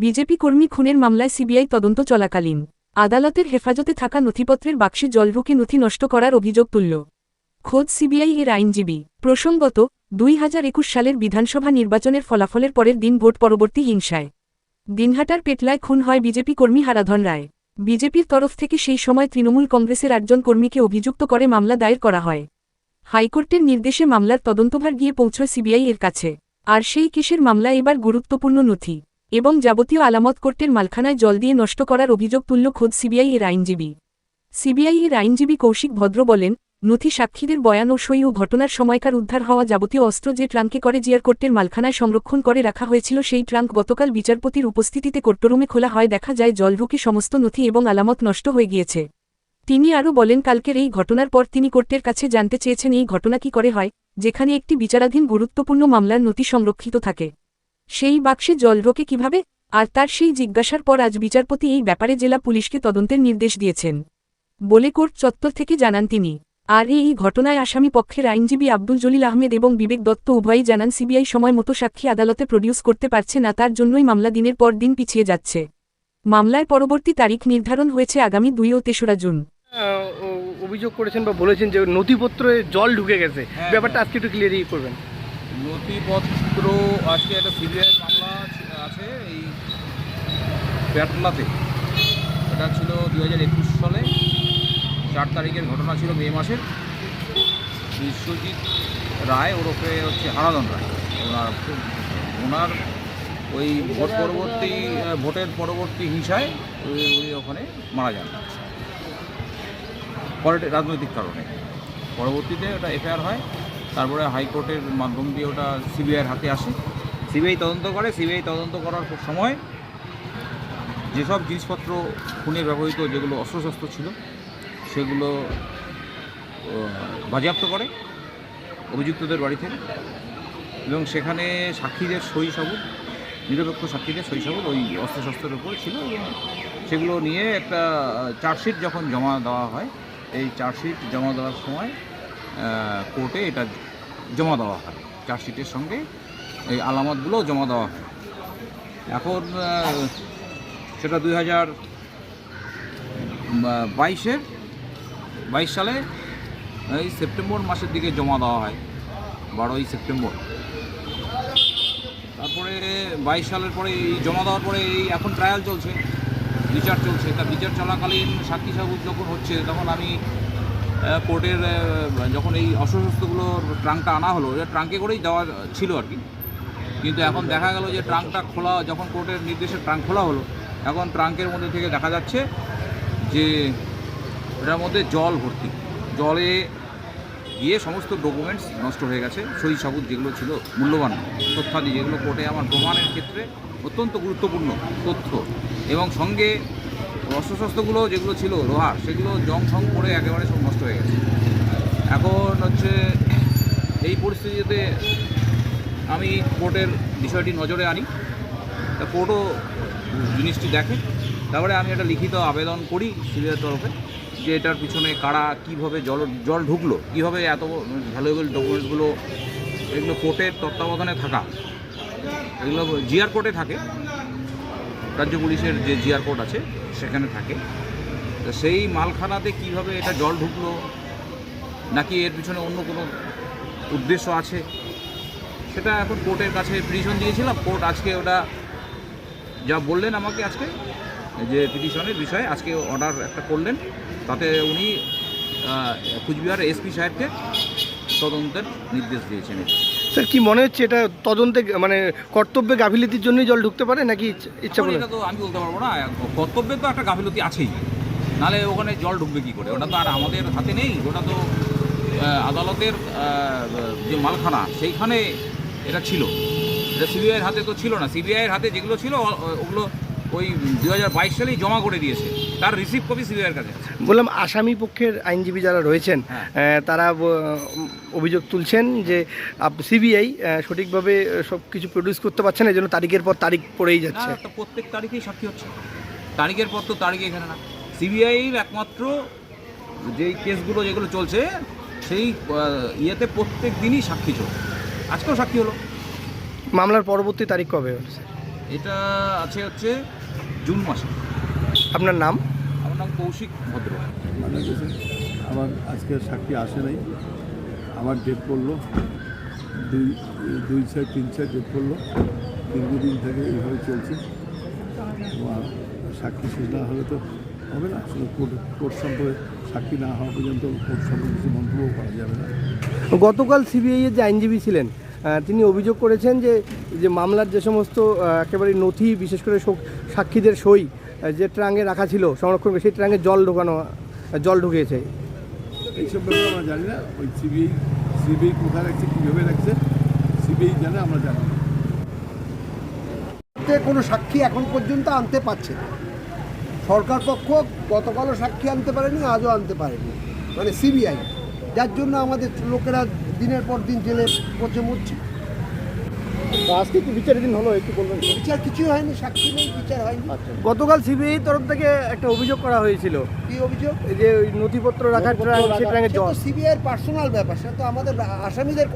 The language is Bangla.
বিজেপি কর্মী খুনের মামলায় সিবিআই তদন্ত চলাকালীন। আদালতের হেফাজতে থাকা নথিপত্রের বাক্সে জলরুকে নথি নষ্ট করার অভিযোগ তুলল। খোদ সিবিআই এর আইনজীবী। প্রসঙ্গত, দুই হাজার একুশ সালের বিধানসভা নির্বাচনের ফলাফলের পরের দিন ভোট পরবর্তী হিংসায়। দিনহাটার পেটলায় খুন হয় বিজেপি কর্মী হারাধন রায়। বিজেপির তরফ থেকে সেই সময় তৃণমূল কংগ্রেসের আটজন কর্মীকে অভিযুক্ত করে মামলা দায়ের করা হয়। হাইকোর্টের নির্দেশে মামলার তদন্তভার গিয়ে পৌঁছয় সিবিআই এর কাছে। আর সেই কেসের মামলা এবার গুরুত্বপূর্ণ নথি। এবং যাবতীয় আলামত কোর্টের মালখানায় জল দিয়ে নষ্ট করার অভিযোগ তুলল খোদ সিবিআই এর আইনজীবী। সিবিআই এর আইনজীবী কৌশিক ভদ্র বলেন, নথি সাক্ষীদের বয়ান ও সই ও ঘটনার সময়কার উদ্ধার হওয়া যাবতীয় অস্ত্র যে ট্রাঙ্কে করে জিয়ার কোর্টের মালখানায় সংরক্ষণ করে রাখা হয়েছিল সেই ট্রাঙ্ক গতকাল বিচারপতির উপস্থিতিতে কোর্টরুমে খোলা হয়। দেখা যায় জলরুকে সমস্ত নথি এবং আলামত নষ্ট হয়ে গিয়েছে। তিনি আরও বলেন, কালকের এই ঘটনার পর তিনি কোর্টের কাছে জানতে চেয়েছেন, এই ঘটনা কি করে হয়, যেখানে একটি বিচারাধীন গুরুত্বপূর্ণ মামলার নথি সংরক্ষিত থাকে। সেই বাক্সে জল রোকে কীভাবে? আর তার সেই জিজ্ঞাসার পর আজ বিচারপতি এই ব্যাপারে জেলা পুলিশকে তদন্তের নির্দেশ দিয়েছেন। বলে কোর্ট চত্বর থেকে জানান তিনি। আর এই ঘটনায় আসামি পক্ষের আইনজীবী আব্দুল জলিল আহমেদ এবং বিবেক দত্ত উভয়ই জানান সিবিআই সময় মতো সাক্ষী আদালতে প্রডিউস করতে পারছে না তার জন্যই মামলা দিনের পর দিন পিছিয়ে যাচ্ছে। মামলায় পরবর্তী তারিখ নির্ধারণ হয়েছে আগামী দুই ও তেসরা জুন। অভিযোগ করেছেন বা বলেছেন যে নথিপত্রে জল ঢুকে গেছে। হ্যাঁ, ব্যাপারটা। আজকে একটু ক্লিয়ারই করবেন। নথিপত্র, আজকে একটা সিবিআই মামলা আছে- এই প্যাটলাতে। এটা ছিল দু হাজার একুশ সালে। চার তারিখের ঘটনা ছিল মে মাসের। বিশ্বজিৎ রায় ওরফে হচ্ছে হারাদন রায়। ওনার ওনার ওই ভোট পরবর্তী, ভোটের পরবর্তী হিংসায় উনি উনি ওখানে মারা যান। পরে রাজনৈতিক কারণে। পরবর্তীতে ওটা এফআইআর হয়। তারপরে হাইকোর্টের মাধ্যম দিয়ে ওটা সিবিআইয়ের হাতে আসে। সিবিআই তদন্ত করে, সিবিআই তদন্ত করার সময় যেসব জিনিসপত্র খুনে ব্যবহৃত, যেগুলো অস্ত্রশস্ত্র ছিল, সেগুলো বাজেয়াপ্ত করে অভিযুক্তদের বাড়ি থেকে এবং সেখানে সাক্ষীদের সই সাবুত নিরপেক্ষ সাক্ষীদের সই সাবুত ওই অস্ত্রশস্ত্রের উপর ছিল এবং সেগুলো নিয়ে একটা চার্জশিট যখন জমা দেওয়া হয়, এই চার্জশিট জমা দেওয়ার সময় কোর্টে এটা জমা দেওয়া হয়। চার্জশিটের সঙ্গে এই আলামতগুলো জমা দেওয়া হয়। এখন সেটা দুই হাজার বাইশের, বাইশ সালে এই সেপ্টেম্বর মাসের দিকে জমা দেওয়া হয়, বারোই সেপ্টেম্বর। তারপরে বাইশ সালের পরে এই জমা দেওয়ার পরে এই এখন ট্রায়াল চলছে, বিচার চলছে। তা বিচার চলাকালীন সাক্ষী সাবুত যখন হচ্ছে। তখন আমি আহ, কোর্টের যখন এই অস্ত্রশস্ত্রগুলোর ট্রাঙ্কটা আনা হলো ট্রাঙ্কে করেই দেওয়া ছিল আর কি। কিন্তু এখন দেখা গেল যে ট্রাঙ্কটা খোলা যখন কোর্টের নির্দেশে ট্রাঙ্ক খোলা হলো এখন ট্রাঙ্কের মধ্যে থেকে দেখা যাচ্ছে যে এটার মধ্যে জল ভর্তি। জলে গিয়ে সমস্ত ডকুমেন্টস নষ্ট হয়ে গেছে সই সাবুত যেগুলো ছিল মূল্যবান তথ্যাদি যেগুলো কোর্টে আমার প্রমাণের ক্ষেত্রে অত্যন্ত গুরুত্বপূর্ণ তথ্য। এবং সঙ্গে অস্ত্রশস্ত্রগুলো যেগুলো ছিল, লোহার, সেগুলো জং সং করে একেবারে সব নষ্ট হয়ে গেছে। এখন হচ্ছে এই পরিস্থিতিতে আমি কোর্টের বিষয়টি নজরে আনি, তা কোর্টও জিনিসটি দেখে। তারপরে আমি একটা লিখিত আবেদন করি সিবিআইয়ের তরফে, যে এটার পিছনে কারা কীভাবে জল জল ঢুকলো, কীভাবে এত ভ্যালুয়েবল ডকুমেন্টসগুলো এগুলো কোর্টের তত্ত্বাবধানে থাকা, এগুলো জিআর কোর্টে থাকে, রাজ্য পুলিশের যে জিআর কোর্ট আছে সেখানে থাকে। তো সেই মালখানাতে কীভাবে এটা জল ঢুকলো, নাকি এর পিছনে অন্য কোনো উদ্দেশ্য আছে? সেটা এখন কোর্টের কাছে পিটিশন দিয়েছিলাম। কোর্ট আজকে ওটা যা বললেন আমাকে আজকে, যে পিটিশনের বিষয়ে আজকে অর্ডার একটা করলেন। তাতে উনি কুচবিহার এসপি সাহেবকে তদন্তের নির্দেশ দিয়েছেন স্যার কি মনে হচ্ছে এটা তদন্তে মানে কর্তব্যে গাফিলতির জন্যই জল ঢুকতে পারে নাকি ইচ্ছা- করে? এটা তো আমি বলতে পারব না কর্তব্যে তো একটা গাফিলতি আছেই। নালে ওখানে জল ঢুকবে কী করে? ওটা তো আর আমাদের হাতে নেই ওটা তো আদালতের যে মালখানা সেইখানে এটা ছিল। এটা সিবিআইয়ের হাতে তো ছিল না। সিবিআইয়ের হাতে যেগুলো ছিল ওগুলো ওই দু হাজার বাইশ সালেই জমা করে দিয়েছে। তার রিসিভ কপি সিবিআইয়ের কাছে বললাম আসামি পক্ষের আইনজীবী যারা রয়েছেন হ্যাঁ। তারা অভিযোগ তুলছেন যে সিবিআই সঠিকভাবে সব কিছু প্রডিউস করতে পারছে না এই জন্য তারিখের পর তারিখ পড়েই যাচ্ছে। প্রত্যেক তারিখেই সাক্ষী হচ্ছে। তারিখের পর তো তারিখ এখানে না। সিবিআইয়ের একমাত্র যেই কেসগুলো যেগুলো চলছে সেই ইয়েতে প্রত্যেক দিনই সাক্ষী চলছে। আজকেও সাক্ষী হলো। মামলার পরবর্তী তারিখ কবে এটা আছে হচ্ছে জুন মাসে। আপনার নাম? আমার নাম কৌশিক ভদ্র। আমার আজকে সাক্ষী আসে নাই। আমার ডেট পড়ল। দুই দুই ছয় তিন চার ডেট পড়ল। দীর্ঘদিন থেকে এইভাবে চলছে। সাক্ষী শেষ না হলে তো হবে না। আসলে কোর্ট কোর্ট সম্পর্কে সাক্ষী না হওয়া পর্যন্ত কোর্ট সম্পর্কে কিছু মন্তব্য করা যাবে না। গতকাল সিবিআই এর যে আইনজীবী ছিলেন তিনি অভিযোগ করেছেন যে যে মামলার যে সমস্ত একেবারে নথি বিশেষ করে সাক্ষীদের সই যে ট্রাঙ্গে রাখা ছিল সংরক্ষণ করে সেই ট্রাঙ্গে জল ঢোকানো জল ঢুকিয়েছে এইসব ব্যাপারে আমরা জানি না ওই সিবিআই সিবিআই কোথায় রাখছে কীভাবে রাখছে সিবিআই জানে আমরা জানি কোনো সাক্ষী এখন পর্যন্ত আনতে পারছে না। সরকার পক্ষ গতকালও সাক্ষী আনতে পারেনি আজও আনতে পারেনি। মানে সিবিআই যার জন্য আমাদের লোকেরা দিনের পর দিন জেলে পচে মরছে। আজকে কি বিচারের দিন হলো একটু বলবেন বিচার কিছুই হয়নি সাক্ষী নেই বিচার হয়নি। গতকাল সিবিআই তরফ থেকে একটা অভিযোগ করা হয়েছিল। কি অভিযোগ? এই যে ওই নথিপত্র রাখার ট্রাঙ্গে পার্সোনাল ব্যাপার সেটা তো আমাদের আসামিদের